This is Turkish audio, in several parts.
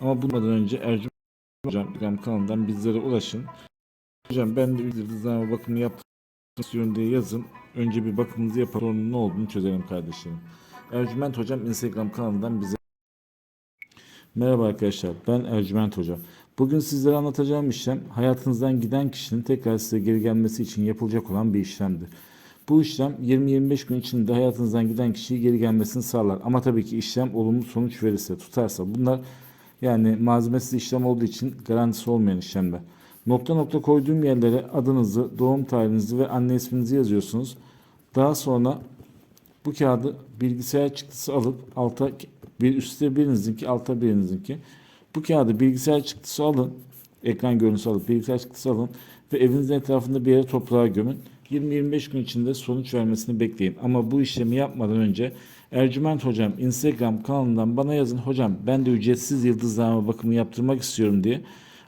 Ama bundan önce Ercüment Hocam Instagram kanalından bizlere ulaşın. Hocam ben de yıldızlama bakımı yapmak istiyorum diye yazın. Önce bir bakımınızı yapalım sonra ne olduğunu çözelim kardeşlerim. Ercüment Hocam Instagram kanalından bize Merhaba arkadaşlar ben Ercüment Hocam. Bugün sizlere anlatacağım işlem hayatınızdan giden kişinin tekrar size geri gelmesi için yapılacak olan bir işlemdir. Bu işlem 20-25 gün içinde hayatınızdan giden kişiyi geri gelmesini sağlar. Ama tabii ki işlem olumlu sonuç verirse, tutarsa. Bunlar yani malzemesiz işlem olduğu için garantisi olmayan işlemler. Nokta nokta koyduğum yerlere adınızı, doğum tarihinizi ve anne isminizi yazıyorsunuz. Daha sonra bu kağıdı bilgisayar çıktısı alıp alta bir üstte birinizinki alta birinizinki. Bu kağıdı bilgisayar çıktısı alın. Ekran görüntüsü alıp bilgisayar çıktısı alın ve evinizin etrafında bir yere toprağa gömün. 20-25 gün içinde sonuç vermesini bekleyin. Ama bu işlemi yapmadan önce Ercüment Hocam Instagram kanalından bana yazın. Hocam ben de ücretsiz yıldızlama bakımı yaptırmak istiyorum diye.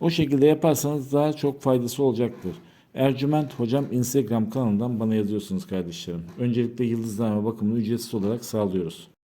O şekilde yaparsanız daha çok faydası olacaktır. Ercüment Hocam Instagram kanalından bana yazıyorsunuz kardeşlerim. Öncelikle yıldızlama bakımını ücretsiz olarak sağlıyoruz.